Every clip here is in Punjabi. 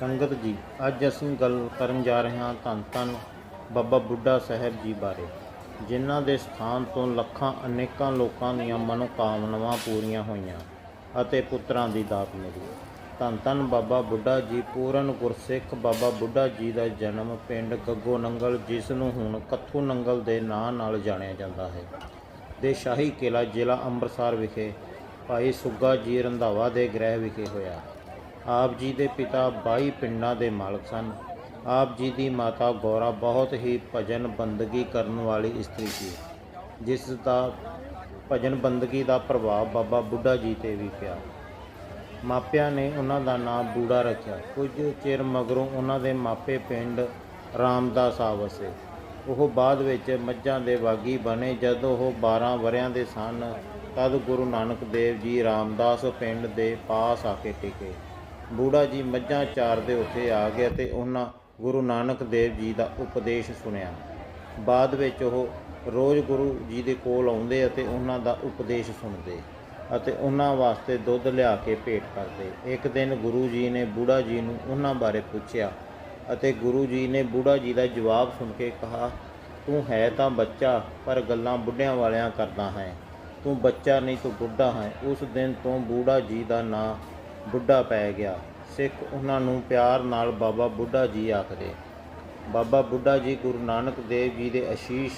ਸੰਗਤ ਜੀ, ਅੱਜ ਅਸੀਂ ਗੱਲ ਕਰਨ ਜਾ ਰਹੇ ਹਾਂ ਧੰਨ ਧੰਨ ਬਾਬਾ ਬੁੱਢਾ ਸਾਹਿਬ ਜੀ ਬਾਰੇ, ਜਿਨ੍ਹਾਂ ਦੇ ਸਥਾਨ ਤੋਂ ਲੱਖਾਂ ਅਨੇਕਾਂ ਲੋਕਾਂ ਦੀਆਂ ਮਨੋਕਾਮਨਾਵਾਂ ਪੂਰੀਆਂ ਹੋਈਆਂ ਅਤੇ ਪੁੱਤਰਾਂ ਦੀ ਦਾਤ ਮਿਲੀ। ਧੰਨ ਧੰਨ ਬਾਬਾ ਬੁੱਢਾ ਜੀ, ਪੂਰਨ ਗੁਰਸਿੱਖ ਬਾਬਾ ਬੁੱਢਾ ਜੀ ਦਾ ਜਨਮ ਪਿੰਡ ਗੱਗੋ ਨੰਗਲ, ਜਿਸ ਨੂੰ ਹੁਣ ਕੱਥੂ ਨੰਗਲ ਦੇ ਨਾਂ ਨਾਲ ਜਾਣਿਆ ਜਾਂਦਾ ਹੈ। ਦੇ ਸ਼ਾਹੀ ਕਿਲਾ ਜ਼ਿਲ੍ਹਾ ਅੰਮ੍ਰਿਤਸਰ ਵਿਖੇ ਭਾਈ ਸੁੱਗਾ ਜੀ ਰੰਧਾਵਾ ਦੇ ਗ੍ਰਹਿ ਵਿਖੇ ਹੋਇਆ। ਆਪ ਜੀ ਦੇ ਪਿਤਾ 22 ਪਿੰਡਾਂ ਦੇ ਮਾਲਕ ਸਨ। ਆਪ ਜੀ ਦੀ ਮਾਤਾ ਗੌਰਾ ਬਹੁਤ ਹੀ ਭਜਨ ਬੰਦਗੀ ਕਰਨ ਵਾਲੀ ਇਸਤਰੀ ਸੀ, ਜਿਸ ਦਾ ਭਜਨ ਬੰਦਗੀ ਦਾ ਪ੍ਰਭਾਵ ਬਾਬਾ ਬੁੱਢਾ ਜੀ ਤੇ ਵੀ ਪਿਆ। ਮਾਪਿਆਂ ਨੇ ਉਹਨਾਂ ਦਾ ਨਾਮ ਬੂੜਾ ਰੱਖਿਆ। ਕੁਝ ਚਿਰ ਮਗਰੋਂ ਉਹਨਾਂ ਦੇ ਮਾਪੇ ਪਿੰਡ ਰਾਮਦਾਸ ਆ ਵਸੇ। ਉਹ ਬਾਅਦ ਵਿੱਚ ਮੱਝਾਂ ਦੇ ਬਾਗੀ ਬਣੇ। ਜਦੋਂ ਉਹ 12 ਵਰਿਆਂ ਦੇ ਸਨ, ਤਦ ਗੁਰੂ ਨਾਨਕ ਦੇਵ ਜੀ ਰਾਮਦਾਸ ਪਿੰਡ ਦੇ ਪਾਸ ਆ ਕੇ ਟਿਕੇ। ਬੂੜਾ ਜੀ ਮੱਝਾਂ ਚਾਰਦੇ ਉੱਥੇ ਆ ਗਏ ਤੇ ਉਹਨਾਂ ਗੁਰੂ ਨਾਨਕ ਦੇਵ ਜੀ ਦਾ ਉਪਦੇਸ਼ ਸੁਣਿਆ। ਬਾਅਦ ਵਿੱਚ ਉਹ ਰੋਜ਼ ਗੁਰੂ ਜੀ ਦੇ ਕੋਲ ਆਉਂਦੇ ਅਤੇ ਉਹਨਾਂ ਦਾ ਉਪਦੇਸ਼ ਸੁਣਦੇ ਅਤੇ ਉਹਨਾਂ ਵਾਸਤੇ ਦੁੱਧ ਲਿਆ ਕੇ ਭੇਟ ਕਰਦੇ। ਇੱਕ ਦਿਨ ਗੁਰੂ ਜੀ ਨੇ ਬੂੜਾ ਜੀ ਨੂੰ ਉਹਨਾਂ ਬਾਰੇ ਪੁੱਛਿਆ ਅਤੇ ਗੁਰੂ ਜੀ ਨੇ ਬੂੜਾ ਜੀ ਦਾ ਜਵਾਬ ਸੁਣ ਕੇ ਕਿਹਾ, ਤੂੰ ਹੈ ਤਾਂ ਬੱਚਾ, ਪਰ ਗੱਲਾਂ ਬੁੱਢਿਆਂ ਵਾਲਿਆਂ ਕਰਦਾ ਹੈ। ਤੂੰ ਬੱਚਾ ਨਹੀਂ, ਤੂੰ ਬੁੱਢਾ ਹੈ। ਉਸ ਦਿਨ ਤੋਂ ਬੂੜਾ ਜੀ ਦਾ ਨਾਂ ਬੁੱਢਾ ਪੈ ਗਿਆ। ਸਿੱਖ ਉਹਨਾਂ ਨੂੰ ਪਿਆਰ ਨਾਲ ਬਾਬਾ ਬੁੱਢਾ ਜੀ ਆਖਦੇ। ਬਾਬਾ ਬੁੱਢਾ ਜੀ ਗੁਰੂ ਨਾਨਕ ਦੇਵ ਜੀ ਦੇ ਅਸ਼ੀਸ਼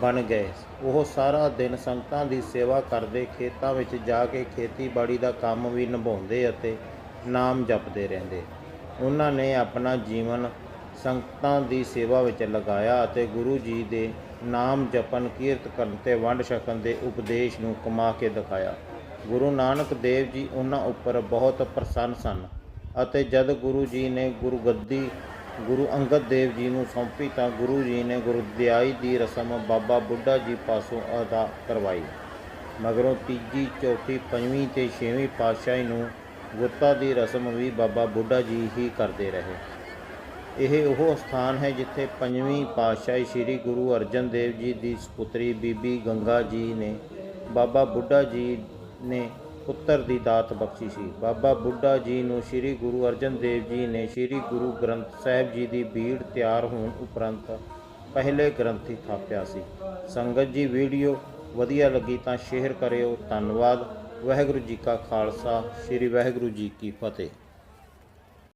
ਬਣ ਗਏ। ਉਹ ਸਾਰਾ ਦਿਨ ਸੰਗਤਾਂ ਦੀ ਸੇਵਾ ਕਰਦੇ ਖੇਤਾਂ ਵਿੱਚ ਜਾ ਕੇ ਖੇਤੀਬਾੜੀ ਦਾ ਕੰਮ ਵੀ ਨਿਭਾਉਂਦੇ ਅਤੇ ਨਾਮ ਜਪਦੇ ਰਹਿੰਦੇ। ਉਹਨਾਂ ਨੇ ਆਪਣਾ ਜੀਵਨ ਸੰਗਤਾਂ ਦੀ ਸੇਵਾ ਵਿੱਚ ਲਗਾਇਆ ਅਤੇ ਗੁਰੂ ਜੀ ਦੇ ਨਾਮ ਜਪਨ ਕੀਰਤ ਕਰਨ ਤੇ ਵੰਡ ਛਕਣ ਦੇ ਉਪਦੇਸ਼ ਨੂੰ ਕਮਾ ਕੇ ਦਿਖਾਇਆ। ਗੁਰੂ ਨਾਨਕ ਦੇਵ ਜੀ ਉਹਨਾਂ ਉੱਪਰ ਬਹੁਤ ਪ੍ਰਸੰਨ ਸਨ ਅਤੇ ਜਦ ਗੁਰੂ ਜੀ ਨੇ ਗੁਰੂ ਗੱਦੀ, ਗੁਰੂ ਅੰਗਦ ਦੇਵ ਜੀ ਨੂੰ ਸੌਂਪੀ ਤਾਂ ਗੁਰੂ ਜੀ ਨੇ ਗੁਰਦਿਆਈ ਦੀ ਰਸਮ ਬਾਬਾ ਬੁੱਢਾ ਜੀ ਪਾਸੋਂ ਅਦਾ ਕਰਵਾਈ। ਮਗਰੋਂ ਤੀਜੀ, ਚੌਥੀ, ਪੰਜਵੀਂ ਤੇ ਛੇਵੀਂ ਪਾਤਸ਼ਾਹੀ ਨੂੰ ਗੁੱਤਾ ਦੀ ਰਸਮ ਵੀ ਬਾਬਾ ਬੁੱਢਾ ਜੀ ਹੀ ਕਰਦੇ ਰਹੇ। ਇਹ ਉਹ ਸਥਾਨ ਹੈ ਜਿੱਥੇ ਪੰਜਵੀਂ ਪਾਤਸ਼ਾਹੀ ਸ੍ਰੀ ਗੁਰੂ ਅਰਜਨ ਦੇਵ ਜੀ ਦੀ ਸੁਪੁੱਤਰੀ ਬੀਬੀ ਗੰਗਾ ਜੀ ਨੇ ਬਾਬਾ ਬੁੱਢਾ ਜੀ ਨੇ ਪੁੱਤਰ ਦੀ ਦਾਤ ਬਖਸ਼ੀ ਸੀ। ਬਾਬਾ ਬੁੱਢਾ ਜੀ ਨੂੰ ਸ੍ਰੀ ਗੁਰੂ ਅਰਜਨ ਦੇਵ ਜੀ ਨੇ ਸ੍ਰੀ ਗੁਰੂ ਗ੍ਰੰਥ ਸਾਹਿਬ ਜੀ ਦੀ ਬੀੜ ਤਿਆਰ ਹੋਣ ਉਪਰੰਤ ਪਹਿਲੇ ਗ੍ਰੰਥੀ ਥਾਪਿਆ ਸੀ। ਸੰਗਤ ਜੀ, ਵੀਡੀਓ ਵਧੀਆ ਲੱਗੀ ਤਾਂ ਸ਼ੇਅਰ ਕਰਿਓ। ਧੰਨਵਾਦ। ਵਾਹਿਗੁਰੂ ਜੀ ਕਾ ਖਾਲਸਾ। ਸ੍ਰੀ ਵਾਹਿਗੁਰੂ ਜੀ ਕੀ ਫਤਿਹ।